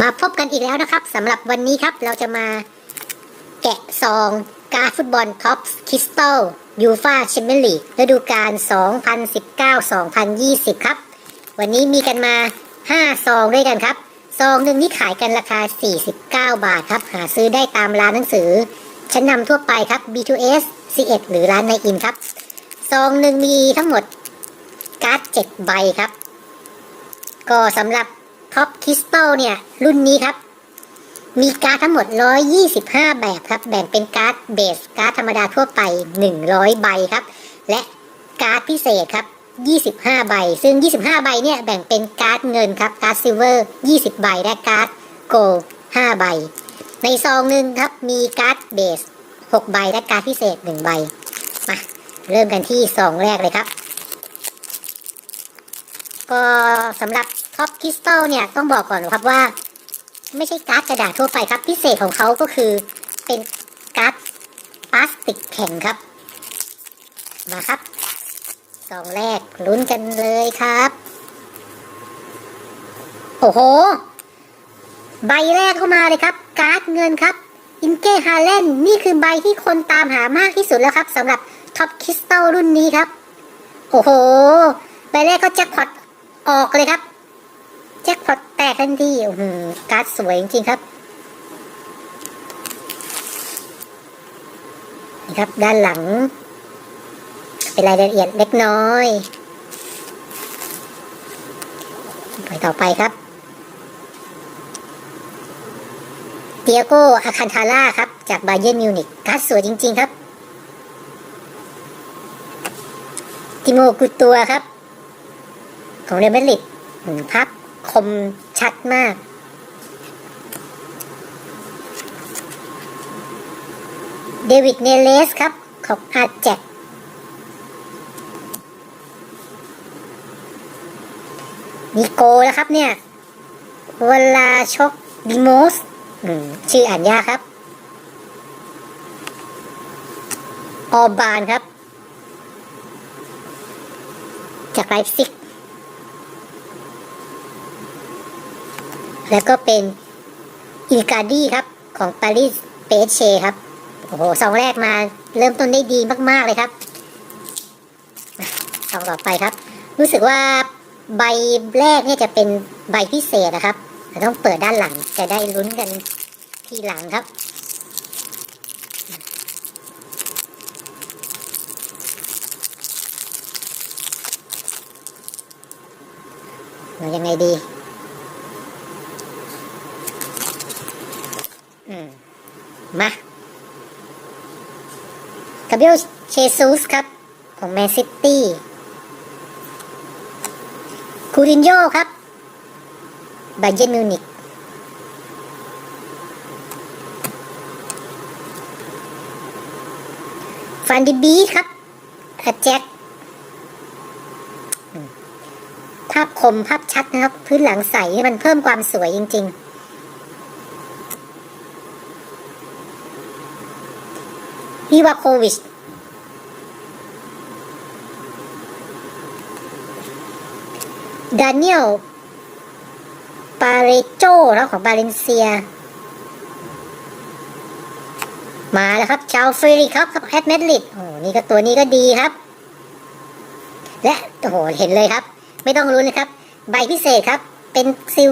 มาพบกันอีกแล้วนะครับสำหรับวันนี้ครับเราจะมาแกะซองการดฟุตบอลท็อปคริสตัลยูฟาแชมเปี้ยนลีกฤดูกาล 2019-2020 ครับ วันนี้มีกันมา 5 ซองด้วยกันครับ ซองหนึ่งนี่ขายกันราคา 49 บาทครับ หาซื้อได้ตามร้านหนังสือ ชั้นนำทั่วไปครับ B2S C1 หรือร้านในอินครับ ซองหนึ่งมีทั้งหมดการ์ด 7 ใบครับ ก็สำหรับ ท็อปคริสตัลเนี่ย รุ่นนี้ครับ มีการ์ดทั้งหมด 125 แบบครับ แบ่งเป็นการ์ดเบสการ์ดธรรมดาทั่วไป 100 ใบครับ และการ์ดพิเศษครับ25 ใบ ซึ่ง 25 ใบเนี่ย แบ่งเป็นการ์ดเงินครับ การ์ดซิลเวอร์ 20 ใบ และการ์ดโกลด์5ใบ ในซองหนึ่งครับ มีการ์ดเบส 6 ใบ และการ์ดพิเศษ 1 ใบ มา เริ่มกันที่ซองแรกเลยครับ ก็สำหรับ ท็อปคริสตัลเนี่ยต้องบอกก่อนครับว่า ไม่ใช่การ์ดกระดาษทั่วไปครับ พิเศษของเขาก็คือเป็นการ์ดพลาสติกแข็งครับ มาครับซองแรกลุ้นกันเลยครับ โอ้โห ใบแรกเข้ามาเลยครับ การ์ดเงินครับ อินเก้ฮาเลนนี่คือใบที่คนตามหามากที่สุดแล้วครับสำหรับท็อปคริสตัลรุ่นนี้ครับ โอ้โห ใบแรกก็แจ็คพอตออกเลยครับ แจ็คพอตแตกทันทีโอ้โหการ์ดสวยจริงๆครับ นี่ครับด้านหลัง เป็นรายละเอียดเล็กน้อยไปต่อไปครับเตียโกอาคันทาร่าครับ จากบาเย r n นมิวนิกการ์ดสวยจริง ๆ ครับ ติโมกุตัวครับ ของเรอัลมาดริดอืมพับ มชัดมาก เดวิดเนเลสครับ ของอาแจกมีโกแล้วครับเนี่ย เวลาชกดิโมสชื่ออ่านยากครับ ออบานครับ จากไลฟ์ซิก แล้วก็เป็นอิกาดี้ครับของปารีสเปเชครับ โอ้โหสองแรกมาเริ่มต้นได้ดีมาก ๆ เลยครับสองต่อไปครับ รู้สึกว่าใบแรกเนี่ยจะเป็นใบพิเศษนะครับต่ต้องเปิดด้านหลังจะได้ลุ้นกันทีหลังครับเรายังไงดี อืม มาคาเบลเชซูสครับ ของแมนซิตี้คูรินโยครับบาเย r n มิวนิกฟันดิบีครับอาแจ็คภาพคมภาพชัดนะครับ พื้นหลังใสให้มันเพิ่มความสวยจริง ๆ วิวาโควิชดานิเอลปาเรโจแล้วของบาเลนเซีย มาแล้วครับชาวเฟริครับกับแอดเมดลิดโอ้นี่ก็ตัวนี้ก็ดีครับ และโอ้โหเห็นเลยครับ ไม่ต้องรุ้นะครับ ใบพิเศษครับ เป็นซิล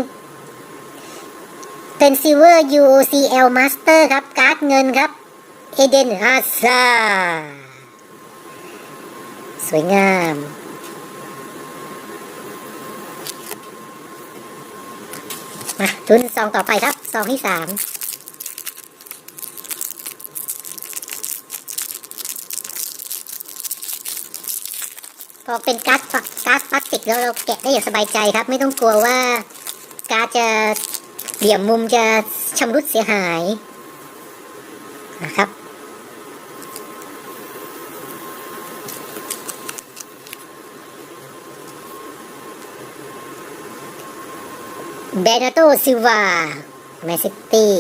เป็นซิลเวอร์ UCL Master ครับ การ์ดเงินครับ เอเดนฮาซาสวยงาม มาทุนซองต่อไปครับ ซองที่สามพอเป็นก๊าซฝก๊าซพลาสติกแล้วเราแกะได้อย่างสบายใจครับ ไม่ต้องกลัวว่าก๊าซจะเหลี่ยมมุมจะชำรุดเสียหายนะครับ เบนาโตซิวาแมนซิตี้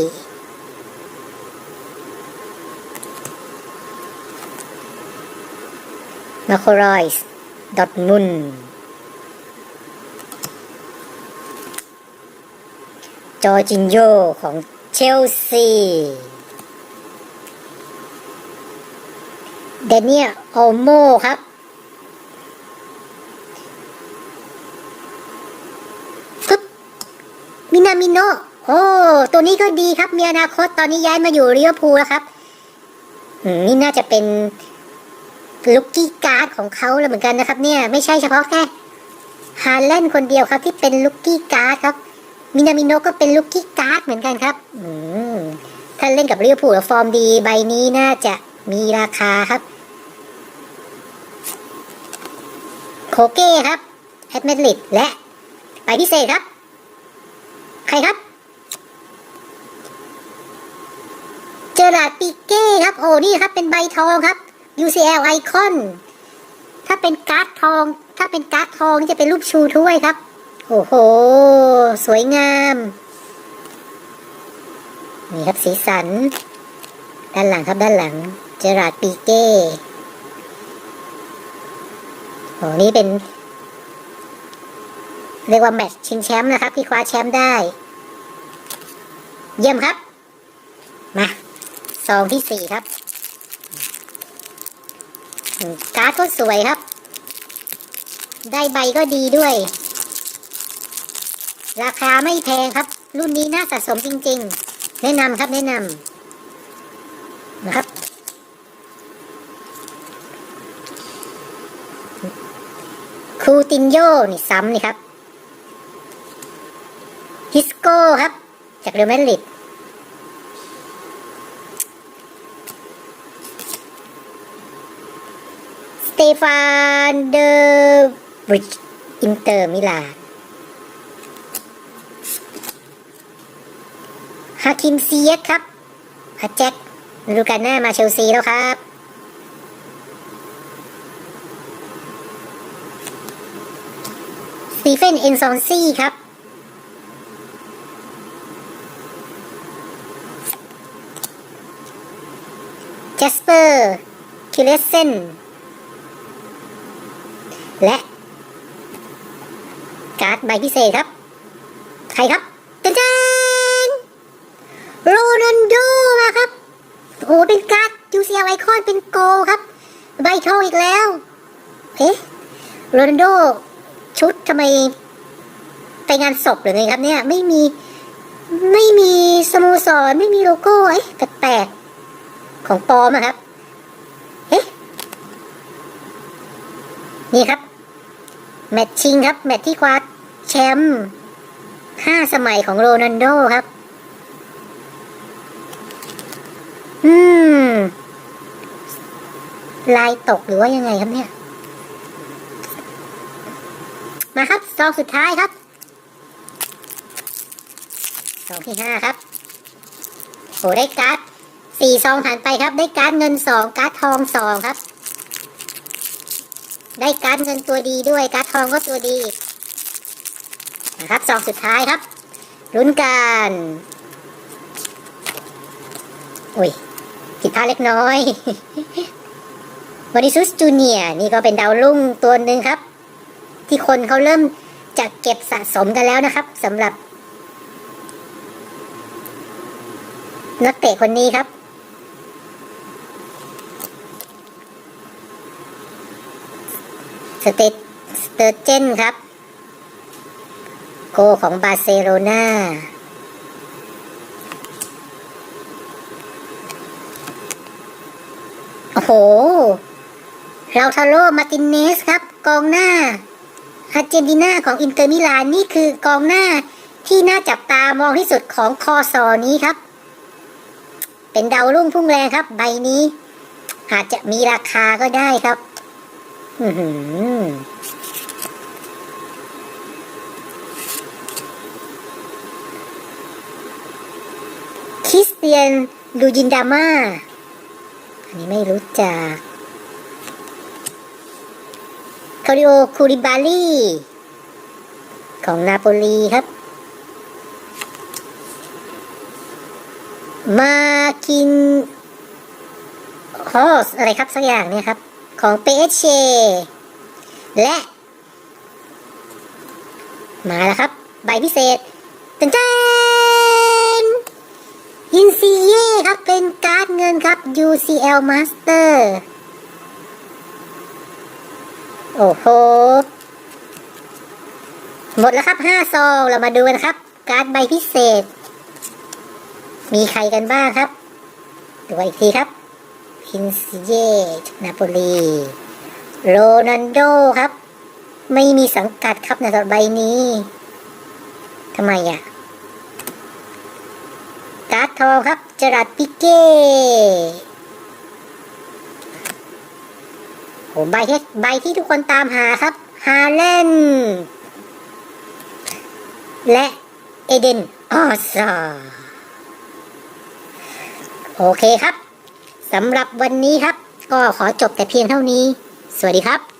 มาโครอยส์ดอทมุนจอร์จินโยของเชลซีเดเนียโอโมครับ ปึ๊บ มินามิโนโอ้ตัวนี้ก็ดีครับ มีอนาคตตอนนี้ย้ายมาอยู่เรียวพูลแล้วครับนี่น่าจะเป็นลุกกี้การ์ดของเขาแล้วเหมือนกันนะครับ เนี่ยไม่ใช่เฉพาะแค่ฮาแลนคนเดียวครับที่เป็นลุกกี้การ์ดครับ มินามิโนก็เป็นลุกกี้การ์ดเหมือนกันครับถ้าเล่นกับเรียวพูลแล้วฟอร์มดีใบนี้น่าจะมีราคาครับ โคเก้ครับแอดเมดลิดและใบพิเศษครับ ใครครับ เจอราดปิเก้ครับ โอ้นี่ครับ เป็นใบทองครับ UCL ไอคอน ถ้าเป็นการ์ดทอง ถ้าเป็นการ์ดทองนี่จะเป็นรูปชูถ้วยครับ โอ้โห สวยงาม นี่ครับสีสัน ด้านหลังครับด้านหลัง เจอราดปิเก้โอ้นี่เป็น เรียกว่าแมตช์ชิงแชมป์นะครับ ที่คว้าแชมป์ได้ เยี่ยมครับ มาซองที่สี่ครับ การ์ดก็สวยครับ ได้ใบก็ดีด้วย ราคาไม่แพงครับ รุ่นนี้น่าสะสมจริง ๆ แนะนำครับแนะนำนะครับคูตินโยนี่ซ้ำนี่ครับ ฮิสโก้ครับ จากเรอัลมาดริดสเตฟานเดอบริดอินเตอร์มิลานฮาคิมเซียครับอาแจ็คฤดูกาลหน้ามาเชลซีแล้วครับสตีเฟนเอนซอนซี่ครับ แจสเป อร์คิเลสเซนและการ์ดใบพิเศษครับ ใครครับจันจันโรนันโดมาครับ โอ้เป็นการ์ด UCL ไอคอนเป็นโกลครับ ใบทองอีกแล้ว เอ๊ะโรนันโดชุดทำไม ไปงานศพหรือไงครับเนี่ย ไม่มีไม่มีสโมสร ไม่มีโลโก้เอ๊ะแปลกๆของปอมอะครับ เอ๊ะ นี่ครับ แมตช์ชิงครับ แมตช์ที่คว้าแชมป์ห้าสมัยของโรนัลโดครับ อืม ลายตกหรือว่ายังไงครับเนี่ย มาครับซองสุดท้ายครับซองที่ห้าครับโอ้ได้การ์ดสี่ซองผ่านไปครับ ได้การ์ดเงินสองการ์ดทองสองครับ ได้การ์ดเงินตัวดีด้วยการ์ดทองก็ตัวดีนะครับซองสุดท้ายครับลุ้นกันอุ้ยผิดพลาดเล็กน้อยวานิซุสจูเนียนี่ก็เป็นดาวรุ่งตัวหนึ่งครับ ที่คนเขาเริ่มจะเก็บสะสมกันแล้วนะครับสำหรับนักเตะคนนี้ครับ สเตสเตอร์เจนครับ โกของบาร์เซโลนาโอ้โห เราทาโรมาตินเนสครับ กองหน้าอาร์เจนตินาของอินเตอร์มิลานนี่คือกองหน้าที่น่าจับตามองที่สุดของคอสอนี้ครับ เป็นดาวรุ่งพุ่งแรงครับ ใบนี้ อาจจะมีราคาก็ได้ครับ อือหือคริสเตียนลูยินดาม่า อันนี้ไม่รู้จักคาริโอคูริบาลีของนาโปลีครับ มากินฮอสอะไรครับสักอย่างเนี่ยครับ ของเปเชและ มาแล้วครับ ใบพิเศษจันจ้านอินซีเย่ครับ เป็นการ์ดเงินครับ UCL Master โอ้โห หมดแล้วครับห้าซองเรามาดูกันครับ การ์ดใบพิเศษ มีใครกันบ้างครับดูอีกทีครับ พินซิเย่นาโปลีโรนันโดครับ ไม่มีสังกัดครับในสำหรับใบนี้ทำไมอะการ์ดทองครับจรัดปิเก้โหใบที่ใบที่ทุกคนตามหาครับ ฮาเลนและเอเดนออซาโอเคครับ สำหรับวันนี้ครับ ก็ขอจบแต่เพียงเท่านี้ สวัสดีครับ